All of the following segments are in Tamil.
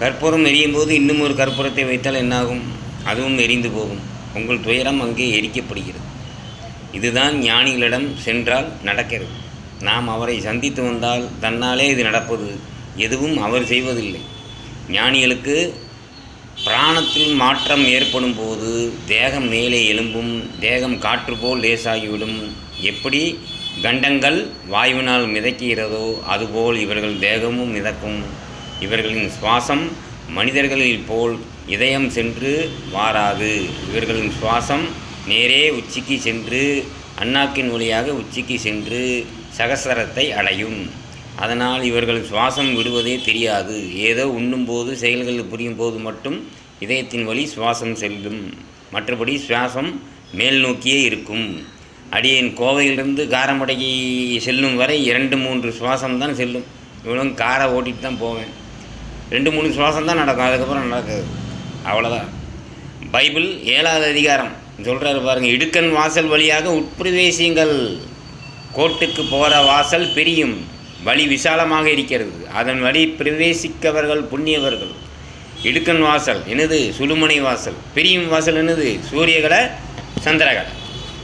கற்பூரம் எரியும் போது இன்னும் ஒரு கற்பூரத்தை வைத்தால் என்னாகும்? அதுவும் எரிந்து போகும். உங்கள் துயரம் அங்கே எரிக்கப்படுகிறது. இதுதான் ஞானிகளிடம் சென்றால் நடக்கிறது. நாம் அவரை சந்தித்து வந்தால் தன்னாலே இது நடப்பது. எதுவும் அவர் செய்வதில்லை. ஞானிகளுக்கு பிராணத்தில் மாற்றம் ஏற்படும் போது தேகம் மேலே எழும்பும் தேகம் காற்று போல் லேசாகிவிடும். எப்படி கண்டங்கள் வாயுவினால் மிதக்கிறதோ அதுபோல் இவர்கள் தேகமும் மிதக்கும். இவர்களின் சுவாசம் மனிதர்களில் போல் இதயம் சென்று வாராது. இவர்களின் சுவாசம் நேரே உச்சிக்கு சென்று அண்ணாக்கின் வழியாக உச்சிக்கு சென்று சகசரத்தை அடையும். அதனால் இவர்கள் சுவாசம் விடுவதே தெரியாது. ஏதோ உண்ணும்போது செயல்கள் புரியும் போது மட்டும் இதயத்தின் வழி சுவாசம் செல்லும். மற்றபடி சுவாசம் மேல் நோக்கியே இருக்கும். அடியேன் கோவையிலிருந்து காரமடைக்கு செல்லும் வரை இரண்டு மூன்று சுவாசம் தான் செல்லும். இவ்வளோ காரை ஓட்டிட்டு தான் போவேன். ரெண்டு மூணு சுவாசம் தான் நடக்கும். அதுக்கப்புறம் நடக்காது. அவ்வளோதான் பைபிள் ஏழாவது அதிகாரம் சொல்கிறாரு பாருங்கள் இடுக்கன் வாசல் வழியாக உட்பிரவேசியுங்கள் கோட்டுக்கு போகிற வாசல் பெரியும். வழி விசாலமாக இருக்கிறது. அதன் வழி பிரவேசிக்கவர்கள் புண்ணியவர்கள். இடுக்கன் வாசல் என்னது? சுழுமனை வாசல். பிரியும் வாசல் என்னது? சூரியகலை சந்திரகலை.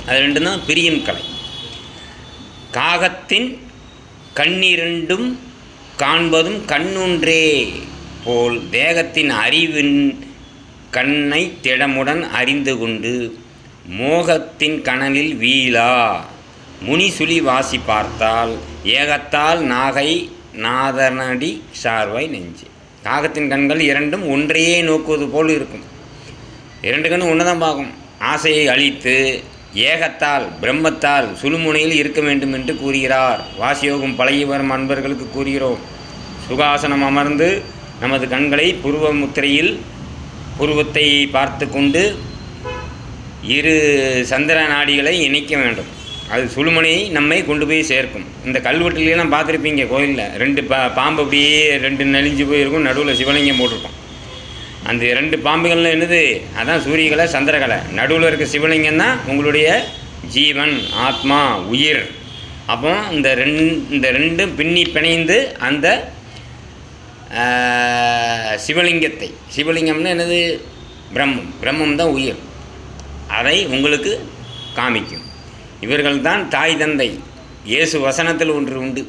அது ரெண்டு தான் பிரியும் கலை. காகத்தின் கண்ணிரண்டும் காண்பதும் கண்ணொன்றே. போல் தேகத்தின் அறிவின் கண்ணை திடமுடன் அறிந்து கொண்டு மோகத்தின் கனலில் வீழா. முனிசுழி வாசி பார்த்தால் ஏகத்தால் நாகை நாதனடி சார்வாய் நெஞ்சு. காகத்தின் கண்கள் இரண்டும் ஒன்றையே நோக்குவது போல் இருக்கும். இரண்டு கண்ணும் ஒன்று தான் பார்க்கும். ஆசையை அழித்து ஏகத்தால் பிரம்மத்தால் சுழுமுனையில் இருக்க வேண்டும் என்று கூறுகிறார். வாசியோகம் பழகி வரும் அன்பர்களுக்கு கூறுகிறோம். சுகாசனம் அமர்ந்து நமது கண்களை புருவ முத்திரையில் புருவத்தை பார்த்து கொண்டு இரு சந்திர நாடிகளை இணைக்க வேண்டும். அது சுழுமனையை நம்மை கொண்டு போய் சேர்க்கும். இந்த கல்வெட்டுலாம் பார்த்துருப்பீங்க கோயிலில். ரெண்டு பா பாம்பு அப்படியே ரெண்டு நெளிஞ்சு போயிருக்கும். நடுவில் சிவலிங்கம் போட்டிருக்கும். அந்த ரெண்டு பாம்புகள்லாம் என்னது? அதான் சூரியகலை சந்திரகலை. நடுவில் இருக்க சிவலிங்கம் தான் உங்களுடைய ஜீவன் ஆத்மா உயிர். அப்போ இந்த ரெண் இந்த ரெண்டும் பின்னி பிணைந்து அந்த சிவலிங்கத்தை. சிவலிங்கம்னா என்னது? பிரம்மம். பிரம்மம் தான் உயிர். அதை உங்களுக்கு காமிக்கும். இவர்கள்தான் தாய் தந்தை. இயேசு வசனத்தில் ஒன்று உண்டு.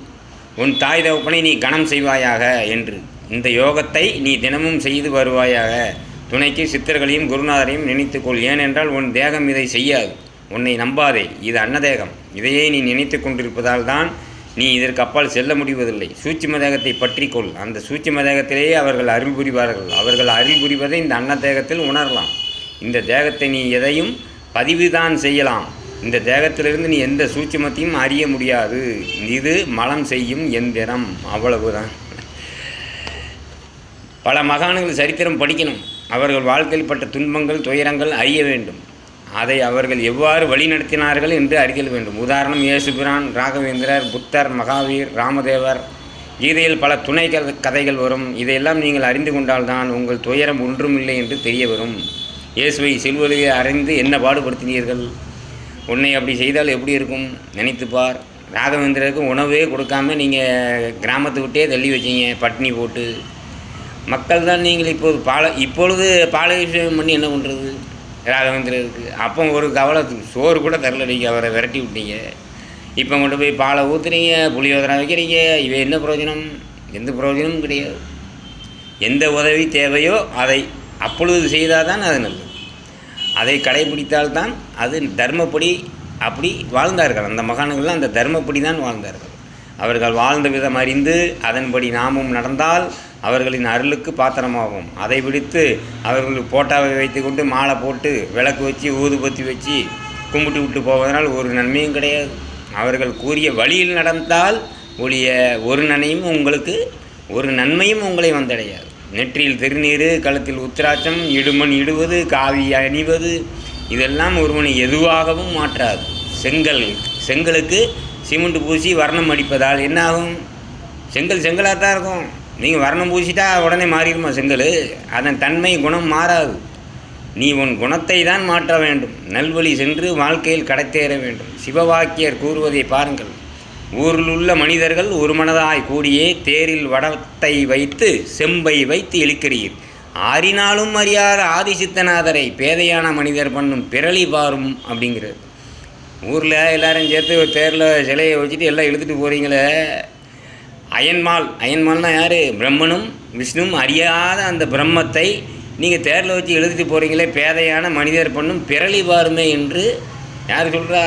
உன் தாய் தகப்பனை நீ கணம் செய்வாயாக என்று. இந்த யோகத்தை நீ தினமும் செய்து வருவாயாக. துணைக்கு சித்தர்களையும் குருநாதரையும் நினைத்துக்கொள். ஏனென்றால் உன் தேகம் இதை செய்யாது. உன்னை நம்பாதே. இது அன்னதேகம். இதையே நீ நினைத்து கொண்டிருப்பதால் தான் நீ இதற்கு அப்பால் செல்ல முடிவதில்லை. சூட்சும தேகத்தை பற்றிக்கொள் அந்த சூட்சிம தேகத்திலேயே அவர்கள் அருள் புரிவார்கள். அவர்கள் அருள் புரிவதை இந்த அன்ன தேகத்தில் உணரலாம். இந்த தேகத்தை நீ எதையும் பதிவுதான் செய்யலாம். இந்த தேகத்திலிருந்து நீ எந்த சூட்சுமத்தையும் அறிய முடியாது. இது மலம் செய்யும் எந்திரம். அவ்வளவுதான். பல மகான்கள் சரித்திரம் படிக்கணும். அவர்கள் வாழ்க்கையில் பட்ட துன்பங்கள் துயரங்கள் அறிய வேண்டும். அதை அவர்கள் எவ்வாறு வழிநடத்தினார்கள் என்று அறிதல் வேண்டும். உதாரணம் இயேசுபிரான் ராகவேந்திரர் புத்தர் மகாவீர் ராமதேவர். கீதையில் பல துணை கதைகள் வரும். இதையெல்லாம் நீங்கள் அறிந்து கொண்டால்தான் உங்கள் துயரம் ஒன்றுமில்லை என்று தெரிய வரும். இயேசுவை சிலுவையை அறிந்து என்ன பாடுபடுத்தினீர்கள்? உன்னை அப்படி செய்தால் எப்படி இருக்கும்? நினைத்துப்பார் ராகவேந்திரருக்கு உணவே கொடுக்காம நீங்கள் கிராமத்தை விட்டே தள்ளி வச்சீங்க பட்னி போட்டு. மக்கள் தான் நீங்கள் இப்போது பால இப்பொழுது பாலகிஷேகம் பண்ணி என்ன பண்ணுறது ராகவேந்திரருக்கு அப்போ ஒரு கவலை சோறு கூட தரல நீங்கள் அவரை விரட்டி விட்டீங்க. இப்போ கொண்டு போய் பாலை ஊற்றுறீங்க புளியோதனை வைக்கிறீங்க இவை என்ன பிரயோஜனம்? எந்த பிரயோஜனமும் கிடையாது. எந்த உதவி தேவையோ அதை அப்பொழுது செய்தால் தான் அது நல்லது. அதை கடைபிடித்தால்தான் அது தர்மப்படி அப்படி வாழ்ந்தார்கள். அந்த மகான்கள்லாம் அந்த தர்மப்படி தான் வாழ்ந்தார்கள். அவர்கள் வாழ்ந்த விதம் அறிந்து அதன்படி நாமும் நடந்தால் அவர்களின் அருளுக்கு பாத்திரமாகும். அதை விடுத்து அவர்கள் போட்டாவை வைத்துக்கொண்டு மாலை போட்டு விளக்கு வச்சு ஊதுபத்தி வச்சு கும்பிட்டு விட்டு போவதனால் ஒரு நன்மையும் கிடையாது. அவர்கள் கூறிய வழியில் நடந்தால் ஒழிய ஒரு நன்மையும் உங்களுக்கு ஒரு நன்மையும் உங்களை வந்தடையாது. நெற்றியில் திருநீர் கழுத்தில் உத்திராட்சம் இடுமண் இடுவது காவி அணிவது இதெல்லாம் ஒருவனை எதுவாகவும் மாற்றாது. செங்கல் செங்கலுக்கு சிமெண்ட் பூசி வர்ணம் அடிப்பதால் என்னாகும்? செங்கல் செங்கலாக தான் இருக்கும். நீங்கள் வர்ணம் பூசிட்டா உடனே மாறிடுமா செங்கல்? அதன் தன்மை குணம் மாறாது. நீ உன் குணத்தை தான் மாற்ற வேண்டும். நல்வழி சென்று வாழ்க்கையில் கடைத்தேற வேண்டும். சிவவாக்கியர் கூறுவதை பாருங்கள். ஊரில் உள்ள மனிதர்கள் ஒரு மனதாய் கூடியே தேரில் வடத்தை வைத்து செம்பை வைத்து இழுக்கிறீர். ஆறினாலும் அறியாத ஆதிசித்தநாதரை பேதையான மனிதர் பண்ணும் பிறளி பாரும் அப்படிங்கிறது. ஊரில் எல்லாரும் சேர்த்து ஒரு தேரில் சிலையை வச்சுட்டு எல்லாம் இழுத்துட்டு போகிறீங்களே அயன்மால். அயன்மால்னா யார்? பிரம்மனும் விஷ்ணுவும் அறியாத அந்த பிரம்மத்தை நீங்கள் தேரில் வச்சு எழுதிட்டு போகிறீங்களே பேதையான மனிதர் பண்ணும் பிறளி பாருமே என்று யார் சொல்கிறா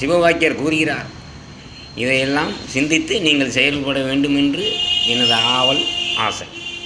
சிவவாக்கியர் கூறுகிறார். இதையெல்லாம் சிந்தித்து நீங்கள் செயல்பட வேண்டும் என்று எனது ஆவல் ஆசை.